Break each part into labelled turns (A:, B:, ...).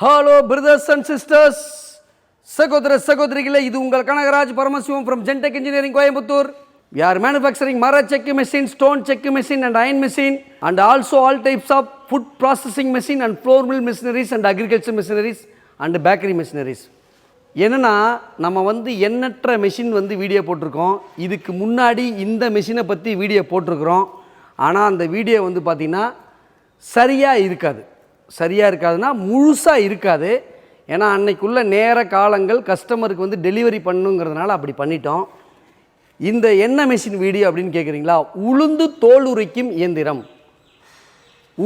A: Hello brothers and sisters சகோதர சகோதரிகளே இது உங்கள் Kanagaraj Paramasivam from Gentech engineering Coimbatore we are manufacturing மர செக்கு machine stone cheque machine and iron machine and also all types of food processing machine and flour mill machineries and agriculture machineries and bakery machineries என்னென்னா நம்ம வந்து எண்ணற்ற machine வந்து video போட்டிருக்கோம். இதுக்கு முன்னாடி இந்த மெஷினை பற்றி வீடியோ போட்டிருக்கிறோம். ஆனால் அந்த வீடியோ வந்து பார்த்திங்கன்னா சரியாக இருக்காது. சரியாக இருக்காதுன்னா முழுசாக இருக்காது. ஏன்னா அன்னைக்குள்ள நேர காலங்கள் கஸ்டமருக்கு வந்து டெலிவரி பண்ணுங்கிறதுனால அப்படி பண்ணிட்டோம். இந்த என்ன மிஷின் வீடியோ அப்படின்னு கேட்குறீங்களா உளுந்து தோல் உரிக்கும் இயந்திரம்.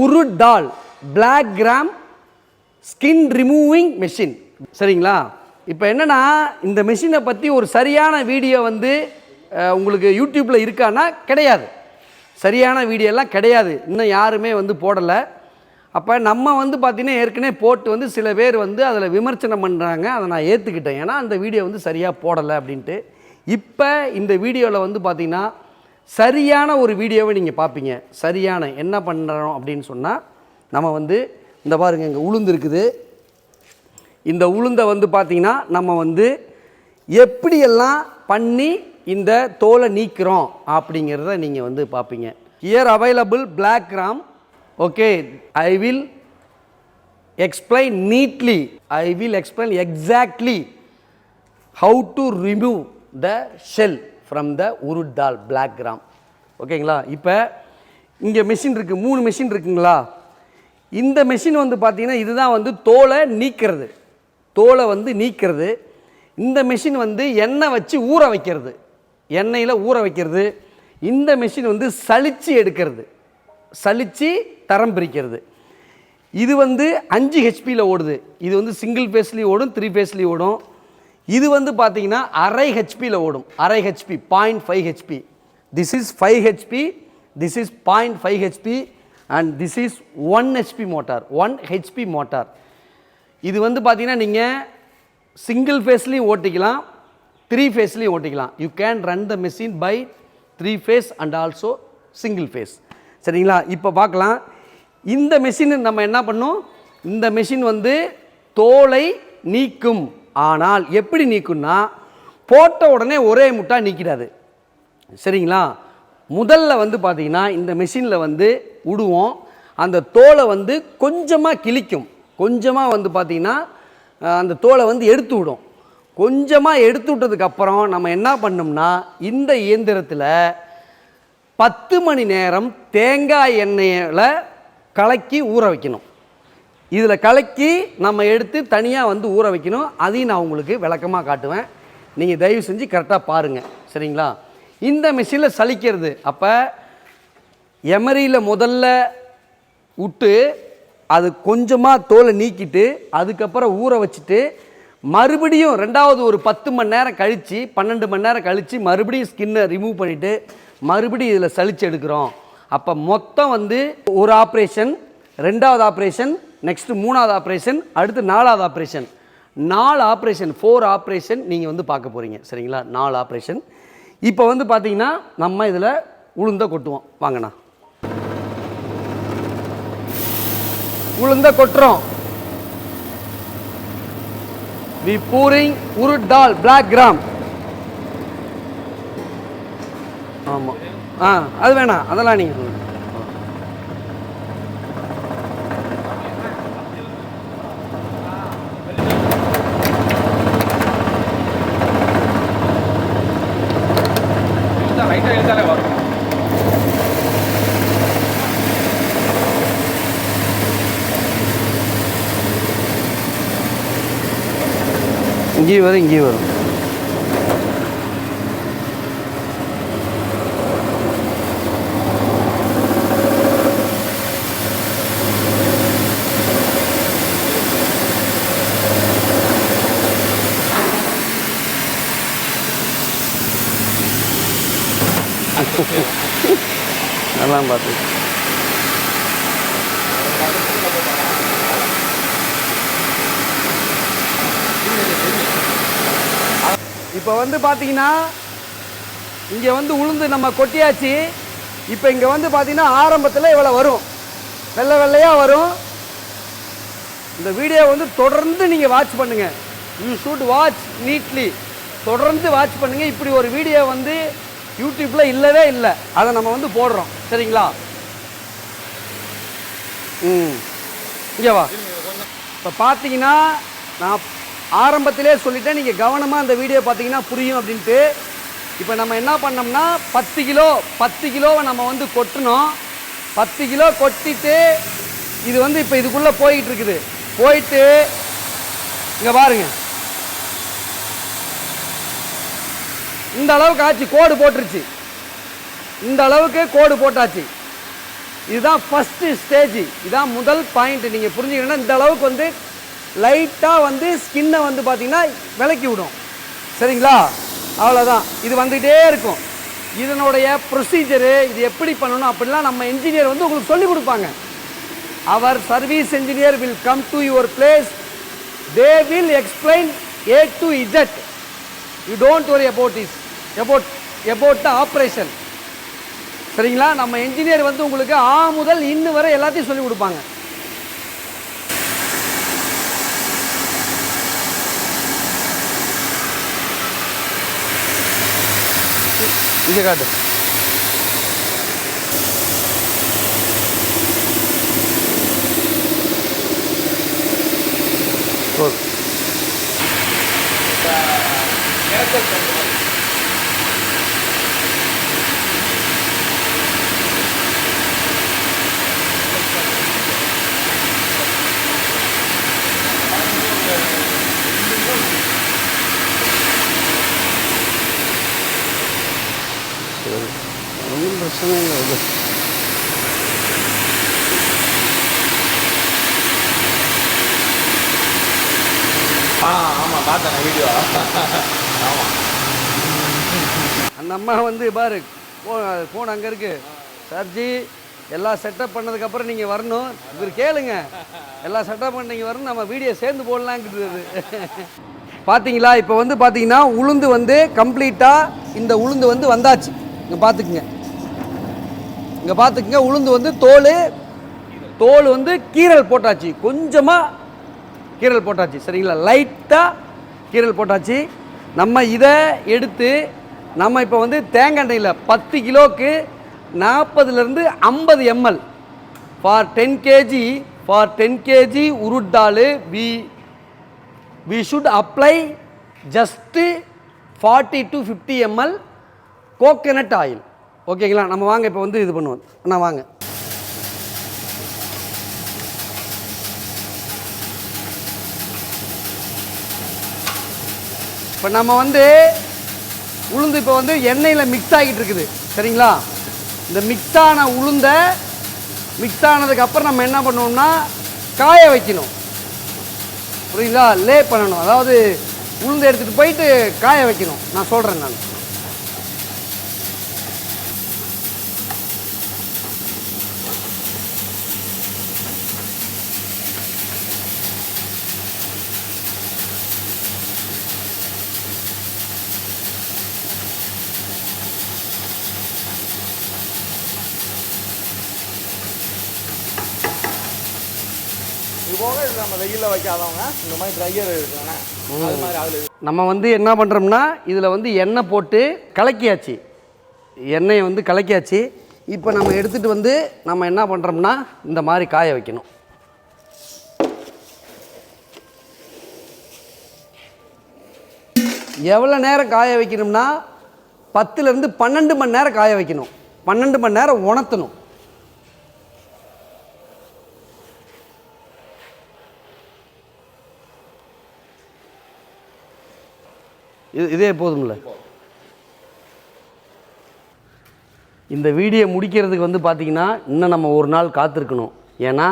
A: Urad dal black gram skin removing machine சரிங்களா? இப்போ என்னென்னா இந்த மெஷினை பற்றி ஒரு சரியான வீடியோ வந்து உங்களுக்கு யூடியூப்பில் இருக்கான்னா கிடையாது. சரியான வீடியோலாம் கிடையாது. இன்னும் யாருமே வந்து போடலை. அப்போ நம்ம வந்து பார்த்திங்கன்னா ஏற்கனவே போட்டு வந்து சில பேர் வந்து அதில் விமர்சனம் பண்ணுறாங்க அதை நான் ஏற்றுக்கிட்டேன் ஏன்னா அந்த வீடியோ வந்து சரியாக போடலை அப்படின்ட்டு. இப்போ இந்த வீடியோவில் வந்து பார்த்திங்கன்னா சரியான ஒரு வீடியோவை நீங்கள் பார்ப்பீங்க சரியான என்ன பண்ணுறோம் அப்படின்னு சொன்னால் நம்ம வந்து இந்த பாருங்க இங்கே உளுந்து இருக்குது. இந்த உளுந்தை வந்து பார்த்திங்கன்னா நம்ம வந்து எப்படியெல்லாம் பண்ணி இந்த தோலை நீக்கிறோம் அப்படிங்கிறத நீங்கள் வந்து பார்ப்பீங்க here available black gram okay I will explain neatly I will explain exactly how to remove the shell from the urad dal black gram ஓகேங்களா இப்போ இங்கே மெஷின் இருக்குது மூணு மெஷின் இருக்குங்களா? இந்த மெஷின் வந்து பார்த்திங்கன்னா இதுதான் வந்து தோலை நீக்கிறது. தோலை வந்து நீக்கிறது. இந்த மெஷின் வந்து எண்ணெய் வச்சு ஊற வைக்கிறது. எண்ணெயில் ஊற வைக்கிறது. இந்த மெஷின் வந்து சளிச்சு எடுக்கிறது. சலித்து தரம் பிரிக்கிறது. இது வந்து அஞ்சு ஹெச்பியில் ஓடுது. இது வந்து சிங்கிள் ஃபேஸ்லேயும் ஓடும் த்ரீ ஃபேஸ்லேயும் ஓடும். இது வந்து பார்த்தீங்கன்னா அரை ஹெச்பியில் ஓடும். அரை HP point five HP this is five HP this is point five HP and this is one HP motor one HP motor இது வந்து பார்த்தீங்கன்னா நீங்கள் சிங்கிள் ஃபேஸ்லேயும் ஓட்டிக்கலாம் த்ரீ ஃபேஸ்லேயும் ஓட்டிக்கலாம். You can run the machine by three phase and also single phase சரிங்களா? இப்போ பார்க்கலாம் இந்த மெஷின் நம்ம என்ன பண்ணோம்? இந்த மெஷின் வந்து தோலை நீக்கும். ஆனால் எப்படி நீக்கும்னா போட்ட உடனே ஒரே முட்டா நீக்கிடாது. சரிங்களா? முதல்ல வந்து பார்த்தீங்கன்னா இந்த மெஷினில் வந்து விடுவோம் அந்த தோலை வந்து கொஞ்சமாக கிழிக்கும். கொஞ்சமாக வந்து பார்த்தீங்கன்னா அந்த தோலை வந்து எடுத்து விடும். கொஞ்சமாக எடுத்து விட்டதுக்கப்புறம் நம்ம என்ன பண்ணோம்னா இந்த இயந்திரத்தில் பத்து மணி நேரம் தேங்காய் எண்ணெயில் கலக்கி ஊற வைக்கணும். இதில் கலக்கி நம்ம எடுத்து தனியாக வந்து ஊற வைக்கணும். அதையும் நான் உங்களுக்கு விளக்கமாக காட்டுவேன். நீங்கள் தயவு செஞ்சு கரெக்டாக பாருங்கள் சரிங்களா? இந்த மிஷினில் சலிக்கிறது. அப்போ எமரியில் முதல்ல விட்டு அது கொஞ்சமாக தோலை நீக்கிட்டு அதுக்கப்புறம் ஊற வச்சுட்டு மறுபடியும் ரெண்டாவது ஒரு பத்து மணி நேரம் கழித்து பன்னெண்டு மணி நேரம் கழித்து மறுபடியும் ஸ்கின்னை ரிமூவ் பண்ணிவிட்டு மறுபடியும் இதில் சளிச்சு எடுக்கிறோம். அப்போ மொத்தம் வந்து ஒரு ஆப்ரேஷன் ரெண்டாவது ஆப்ரேஷன் நெக்ஸ்ட் மூணாவது ஆப்ரேஷன் அடுத்து நாலாவது ஆப்ரேஷன் நாலு ஆப்ரேஷன் ஃபோர் ஆப்ரேஷன் நீங்கள் வந்து பார்க்க போகிறீங்க சரிங்களா? நாலு ஆப்ரேஷன் இப்போ வந்து பார்த்தீங்கன்னா நம்ம இதில் உளுந்த கொட்டுவோம். வாங்கண்ணா உளுந்த கொட்டுறோம். We pouring urad dal black gram ஆமாம் ஆ அது வேணாம். அதெல்லாம் நீங்கள் சொல்லுங்க.
B: வரும்
A: இங்கேயும் வரும் இங்கேயும் வரும். நல்லா பார்த்து. இப்போ வந்து பார்த்தீங்கன்னா இங்கே வந்து உளுந்து நம்ம கொட்டியாச்சு. இப்போ இங்கே வந்து பார்த்தீங்கன்னா ஆரம்பத்தில் இவ்வளோ வரும். வெள்ளை வெள்ளையாக வரும். இந்த வீடியோ வந்து தொடர்ந்து நீங்கள் வாட்ச் பண்ணுங்கள் யூ ஷுட் வாட்ச் நீட்லி தொடர்ந்து வாட்ச் பண்ணுங்கள் இப்படி ஒரு வீடியோ வந்து யூடியூப்பில் இல்லவே இல்லை. அதை நம்ம வந்து போடுறோம். சரிங்களா? ம். இங்கேவா இப்போ பார்த்தீங்கன்னா நான் ஆரம்பத்திலே சொல்லிட்டேன் நீங்கள் கவனமாக அந்த வீடியோ பார்த்தீங்கன்னா புரியும் அப்படின்ட்டு. இப்போ நம்ம என்ன பண்ணோம்னா பத்து கிலோ பத்து கிலோவை நம்ம வந்து கொட்டணும். பத்து கிலோ கொட்டிட்டு இது வந்து இப்போ இதுக்குள்ளே போய்கிட்டு இருக்குது. போயிட்டு இங்கே பாருங்கள் இந்த அளவுக்கு ஆச்சு கோடு போட்டுருச்சு. இந்த அளவுக்கு கோடு போட்டாச்சு. இதுதான் ஃபஸ்ட்டு ஸ்டேஜ் இதுதான் முதல் பாயிண்ட் நீங்கள் புரிஞ்சுக்கணுன்னா இந்த அளவுக்கு வந்து லைட்டாக வந்து ஸ்கின்னை வந்து பார்த்தீங்கன்னா விலக்கி விடும். சரிங்களா? அவ்வளோதான் இது வந்துகிட்டே இருக்கும். இதனுடைய ப்ரொசீஜரு இது எப்படி பண்ணணும் அப்படிலாம் நம்ம இன்ஜினியர் வந்து உங்களுக்கு சொல்லி கொடுப்பாங்க. Our service engineer will come to your place they will explain A to Z you don't worry about is about about the operation சரிங்களா? நம்ம என்ஜினியர் வந்து உங்களுக்கு ஆ முதல் இன்னு வரை எல்லாத்தையும் சொல்லி கொடுப்பாங்க. இங்கே காட்டு. ஓகே ஒன்றும் பிரச்சனை இல்லை அது
B: ஆ ஆமாம் பார்த்தேன் வீடியோ
A: அந்த அம்மா வந்து பாரு ஃபோன் ஃபோன் அங்கே இருக்கு. சார்ஜி எல்லாம் செட்டப் பண்ணதுக்கப்புறம் நீங்கள் வரணும். இவர் கேளுங்க. எல்லாம் செட்டப் பண்ணி நீங்கள் வரணும். நம்ம வீடியோ சேர்ந்து போடலாங்கிறது பார்த்தீங்களா இப்போ வந்து பார்த்தீங்கன்னா உளுந்து வந்து கம்ப்ளீட்டாக இந்த உளுந்து வந்து வந்தாச்சு. இங்கே பார்த்துக்குங்க இங்கே பார்த்துக்குங்க உளுந்து வந்து தோல் தோல் வந்து கீரல் போட்டாச்சு. கொஞ்சமாக கீரல் போட்டாச்சு. சரிங்களா? லைட்டாக கீரல் போட்டாச்சு. நம்ம இதை எடுத்து நம்ம இப்போ வந்து தேங்காய் பத்து கிலோக்கு நாற்பதுலேருந்து ஐம்பது ml for ten kg for ten kg urad dal we we should apply just forty to fifty ml coconut oil ஓகேங்களா நம்ம வாங்க இப்போ வந்து இது பண்ணுவோம். அண்ணா வாங்க. இப்போ நம்ம வந்து உளுந்து இப்போ வந்து எண்ணெயில் மிக்ஸ் ஆகிட்டு இருக்குது. சரிங்களா? இந்த மிக்ஸ் ஆன உளுந்தை மிக்ஸ் ஆனதுக்கப்புறம் நம்ம என்ன பண்ணுவோம்னா காய வைக்கணும். புரியுங்களா லே பண்ணணும். அதாவது உளுந்து எடுத்துகிட்டு போயிட்டு காய வைக்கணும். நான் சொல்கிறேன் நான்
B: இது போக இது நம்ம வெயிலில் வைக்காதவங்க இந்த மாதிரி ட்ரையர் இருக்காங்க அது மாதிரி அதில்
A: நம்ம வந்து என்ன பண்ணுறோம்னா இதில் வந்து எண்ணெய் போட்டு கலக்கியாச்சு. எண்ணெயை வந்து கலக்கியாச்சு. இப்போ நம்ம எடுத்துகிட்டு வந்து நம்ம என்ன பண்ணுறோம்னா இந்த மாதிரி காய வைக்கணும். எவ்வளோ நேரம் காய வைக்கணும்னா பத்துலேருந்து பன்னெண்டு மணி நேரம் காய வைக்கணும். பன்னெண்டு மணி நேரம் உணர்த்தணும். இது இதே போதும்ல. இந்த வீடியோ முடிக்கிறதுக்கு வந்து பார்த்திங்கன்னா இன்னும் நம்ம ஒரு நாள் காத்திருக்கணும். ஏன்னா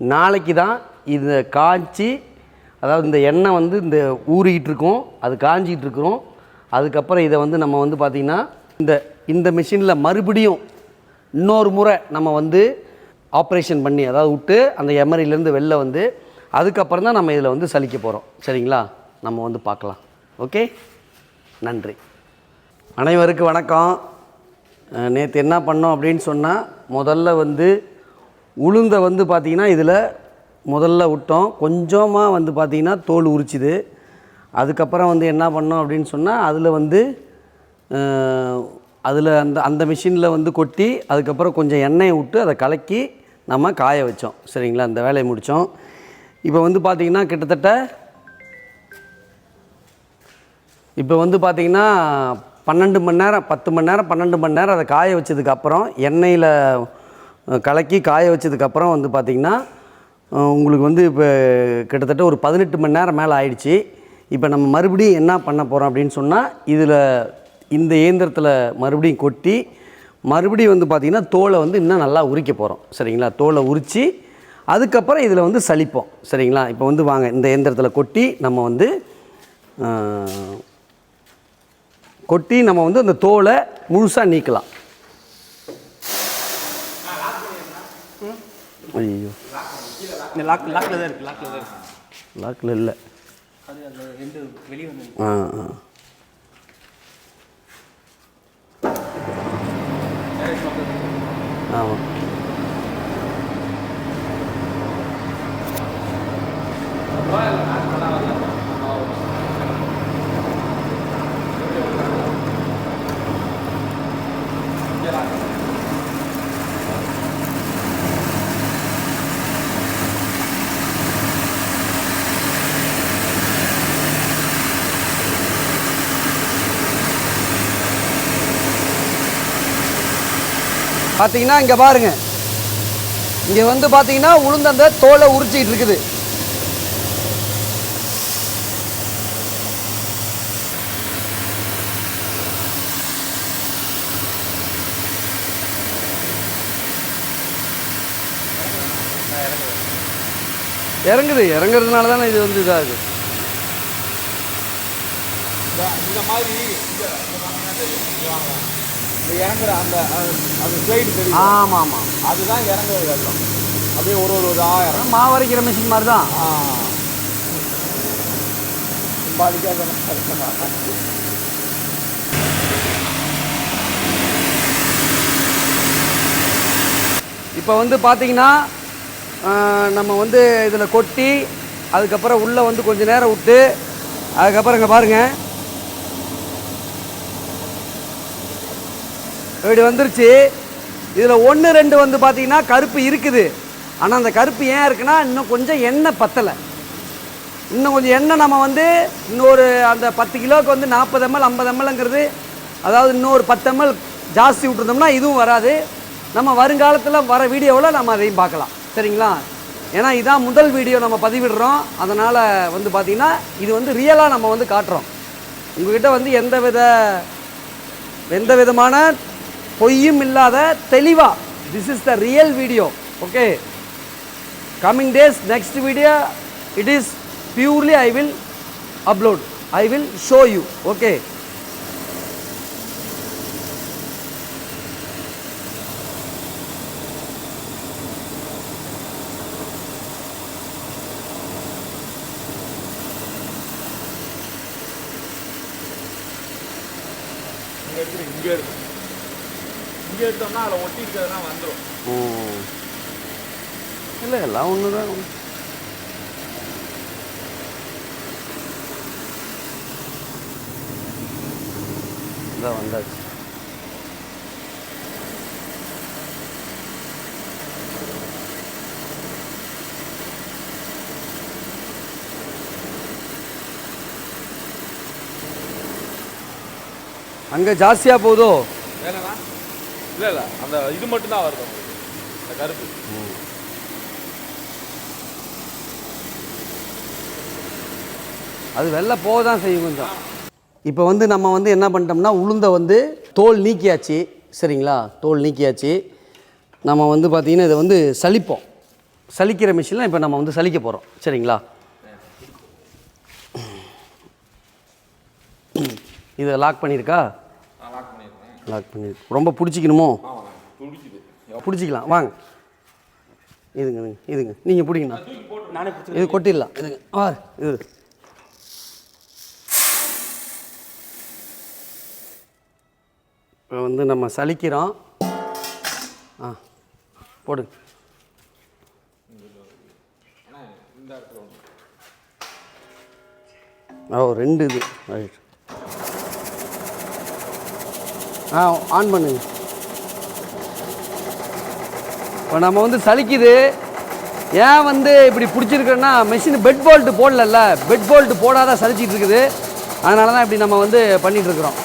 A: நாளைக்கு தான் இதை காய்ச்சி அதாவது இந்த எண்ணெய் வந்து இந்த ஊறிக்கிட்டு இருக்கும் அது காஞ்சிக்கிட்டு இருக்கிறோம். அதுக்கப்புறம் இதை வந்து நம்ம வந்து பார்த்திங்கன்னா இந்த இந்த மிஷினில் மறுபடியும் இன்னொரு முறை நம்ம வந்து ஆப்ரேஷன் பண்ணி அதாவது விட்டு அந்த எமரிலேருந்து வெளில வந்து அதுக்கப்புறம் தான் நம்ம இதில் வந்து சலிக்க போகிறோம் சரிங்களா? நம்ம வந்து பார்க்கலாம். ஓகே? நன்றி. அனைவருக்கு வணக்கம். நேற்று என்ன பண்ணோம் அப்படின்னு சொன்னால் முதல்ல வந்து உளுந்தை வந்து பார்த்திங்கன்னா இதில் முதல்ல விட்டோம். கொஞ்சமாக வந்து பார்த்திங்கன்னா தோல் உரிச்சிது. அதுக்கப்புறம் வந்து என்ன பண்ணோம் அப்படின்னு சொன்னால் அதில் வந்து அதில் அந்த அந்த மிஷினில் வந்து கொட்டி அதுக்கப்புறம் கொஞ்சம் எண்ணெயை விட்டு அதை கலக்கி நம்ம காய வச்சோம். சரிங்களா? அந்த வேலையை முடித்தோம் இப்போ வந்து பார்த்திங்கன்னா கிட்டத்தட்ட இப்போ வந்து பார்த்திங்கன்னா பன்னெண்டு மணி நேரம் பத்து மணி நேரம் பன்னெண்டு மணி நேரம் அதை காய வச்சதுக்கப்புறம் எண்ணெயில் கலக்கி காய வச்சதுக்கப்புறம் வந்து பார்த்திங்கன்னா உங்களுக்கு வந்து இப்போ கிட்டத்தட்ட ஒரு பதினெட்டு மணி நேரம் மேலே ஆயிடுச்சு. இப்போ நம்ம மறுபடியும் என்ன பண்ண போகிறோம் அப்படின்னு சொன்னால் இதில் இந்த இயந்திரத்தில் மறுபடியும் கொட்டி மறுபடியும் வந்து பார்த்திங்கன்னா தோலை வந்து இன்னும் நல்லா உரிக்க போகிறோம் சரிங்களா? தோலை உரித்து அதுக்கப்புறம் இதில் வந்து சலிப்போம். சரிங்களா? இப்போ வந்து வாங்க இந்த இயந்திரத்தில் கொட்டி நம்ம வந்து கொட்டி நம்ம வந்து அந்த தோலை முழுசாக நீக்கலாம். ஐயோ.
C: லாக்கில்
A: இல்லை. ஆ ஆ. ஆமாம் பார்த்தீங்கன்னா இங்கே பாருங்க. இங்கே வந்து பார்த்தீங்கன்னா உளுந்து அந்த தோலை உரிச்சிக்கிட்டு இருக்குது. இறங்குது. இறங்குறதுனால தானே இது வந்து இதாகுது.
B: இந்த மாதிரி இறங்குற அந்த அந்த- ஸ்லைடு தெரியும்
A: ஆமாம். ஆமாம்
B: அதுதான் இறங்குறது வெள்ளம். அப்படியே ஒரு ஒரு ஒரு ஆயிரம்
A: மாவரைக்கிற மிஷின் மாதிரி தான்
B: சம்பாதிக்காத
A: இப்போ வந்து பார்த்தீங்கன்னா நம்ம வந்து இதில் கொட்டி அதுக்கப்புறம் உள்ளே வந்து கொஞ்ச நேரம் விட்டு அதுக்கப்புறம் இங்கே பாருங்கள் இப்படி வந்துருச்சு. இதில் ஒன்று ரெண்டு வந்து பார்த்தீங்கன்னா கருப்பு இருக்குது. ஆனால் அந்த கருப்பு ஏன் இருக்குன்னா இன்னும் கொஞ்சம் எண்ணெய் பத்தலை. இன்னும் கொஞ்சம் எண்ணெய் நம்ம வந்து இன்னொரு அந்த பத்து கிலோவுக்கு வந்து நாற்பது எம்எல் ஐம்பது எம்எல்ங்கிறது அதாவது இன்னொரு பத்து எம்எல் ஜாஸ்தி விட்டுருந்தோம்னா இதுவும் வராது. நம்ம வருங்காலத்தில் வர வீடியோவில் நம்ம அதையும் பார்க்கலாம். சரிங்களா? ஏன்னா இதான் முதல் வீடியோ நம்ம பதிவிடுறோம். அதனால் வந்து பார்த்திங்கன்னா இது வந்து ரியலாக நம்ம வந்து காட்டுறோம். உங்கள்கிட்ட வந்து எந்த வித எந்த விதமான பொய்யும் இல்லாத தெளிவாக this is the real video okay coming days next video it is purely I will upload I will show you okay
B: இங்க எடுத்து இங்க இருக்கு இங்க இருக்கிறதுலாம் வந்துடும்
A: இல்லை எல்லாம் ஒன்று தான் இதான் வந்தாச்சு. அங்கே ஜாஸ்தியாக போகுதோ
B: வேணா இல்லை இல்லை. அந்த இது மட்டும்தான் வருது உங்களுக்கு அந்த கருப்பு.
A: அது வெளில போக தான் செய்யும் கொஞ்சம். இப்போ வந்து நம்ம வந்து என்ன பண்ணிட்டோம்னா உளுந்தை வந்து தோல் நீக்கியாச்சு. சரிங்களா? தோல் நீக்கியாச்சு. நம்ம வந்து பார்த்திங்கன்னா இதை வந்து சலிப்போம் சலிக்கிற மிஷினில் இப்போ நம்ம வந்து சலிக்க போகிறோம் சரிங்களா? இதை லாக் பண்ணியிருக்கா?
B: லாக்
A: பண்ணி ரொம்ப பிடிச்சிக்கணுமோ? பிடிச்சிக்கலாம். வாங்க. இதுங்க இதுங்க நீங்கள் பிடிங்கண்ணா. இது கொட்டிடலாம். இதுங்க. ஆ இது. இப்போ வந்து நம்ம சலிக்கிறோம். ஆ
B: போடு.
A: ஓ ரெண்டு இது. ரைட் ஆ ஆன் பண்ணுங்க. இப்போ நம்ம வந்து சலிக்குது. ஏன் வந்து இப்படி பிடிச்சிருக்கோன்னா மிஷின் பெட் போல்ட்டு போடலல்ல. பெட் போல்ட்டு போடாத சலிச்சிட்டு இருக்குது. அதனால தான் இப்படி நம்ம வந்து பண்ணிகிட்டு இருக்கிறோம்.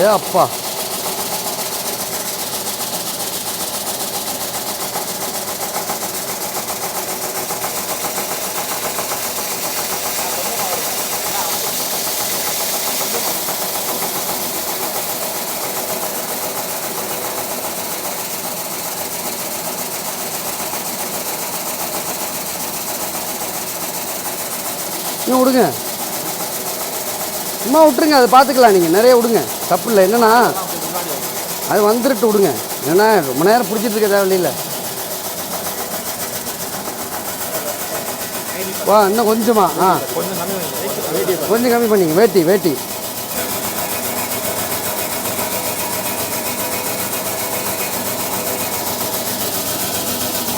A: ஏ அப்பா. இன்னும் விடுங்க சும்மா விட்டுருங்க அதை பார்த்துக்கலாம் நீங்கள் நிறைய விடுங்க தப்பு இல்லை. என்னன்னா அது வந்துட்டு விடுங்க ஏன்னா ரொம்ப நேரம் பிடிச்சிட்டு இருக்க தேவையில்ல. வா இன்னும் கொஞ்சமா. ஆ.
B: கொஞ்சம் கம்மி
A: பண்ணிங்க. வேட்டி வேட்டி.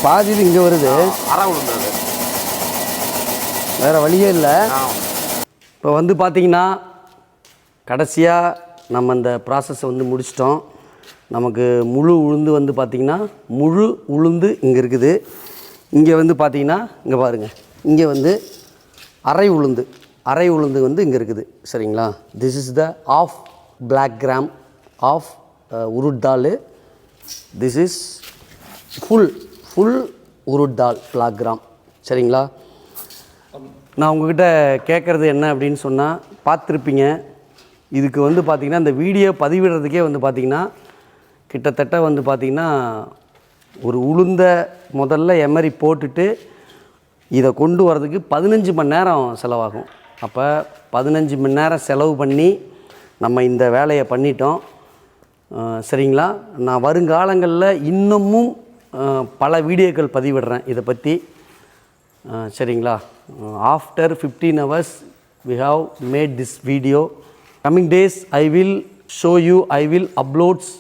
A: பாதி இங்கே வருது.
B: அரை விழுந்தது
A: வேறு வழியே இல்லை. இப்போ வந்து பார்த்தீங்கன்னா கடைசியாக நம்ம இந்த ப்ராசஸை வந்து முடிச்சிட்டோம். நமக்கு முழு உளுந்து வந்து பார்த்திங்கன்னா முழு உளுந்து இங்கே இருக்குது. இங்கே வந்து பார்த்திங்கன்னா இங்கே பாருங்கள் இங்கே வந்து அரை உளுந்து அரை உளுந்து வந்து இங்கே இருக்குது. சரிங்களா? This is the half black gram half urad dal this is full full urad dal black gram சரிங்களா? நான் உங்ககிட்ட கேட்குறது என்ன அப்படின்னு சொன்னால் பார்த்துருப்பீங்க. இதுக்கு வந்து பார்த்திங்கன்னா இந்த வீடியோ பதிவிடுறதுக்கே வந்து பார்த்திங்கன்னா கிட்டத்தட்ட வந்து பார்த்திங்கன்னா ஒரு உளுந்த முதல்ல எமரி போட்டுட்டு இதை கொண்டு வரதுக்கு பதினஞ்சு மணி நேரம் செலவாகும். அப்போ பதினஞ்சு மணி நேரம் செலவு பண்ணி நம்ம இந்த வேலையை பண்ணிட்டோம். சரிங்களா? நான் வருங்காலங்களில் இன்னமும் பல வீடியோக்கள் பதிவிடுறேன் இதை பற்றி சரிங்களா? After fifteen hours we have made this video coming days I will show you I will uploads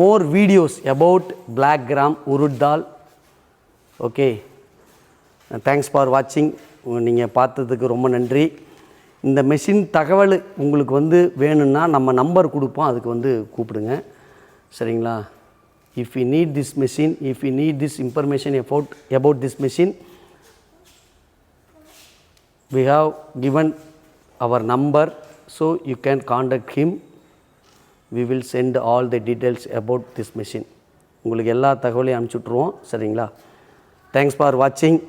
A: more videos about black gram urad dal okay thanks for வாட்சிங் நீங்கள் பார்த்ததுக்கு ரொம்ப நன்றி. இந்த மெஷின் தகவல் உங்களுக்கு வந்து வேணும்னா நம்ம நம்பர் கொடுப்போம். அதுக்கு வந்து கூப்பிடுங்க. சரிங்களா? If you need this machine if you need this information about about this machine we have given our number so you can contact him. We will send all the details about this machine. உங்களுக்கு எல்லா தகவலையும் அனுப்பிச்சுட்ருவோம் சரிங்களா? Thanks for வாட்சிங்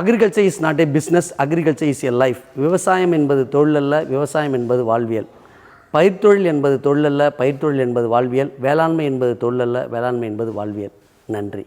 A: agriculture is not a business agriculture is a life விவசாயம் என்பது தொழில் அல்ல விவசாயம் என்பது வாழ்வியல். பயிர்த்தொழில் என்பது தொழில் அல்ல பயிர்த்தொழில் என்பது வாழ்வியல். வேளாண்மை என்பது தொழில் அல்ல வேளாண்மை என்பது வாழ்வியல். நன்றி.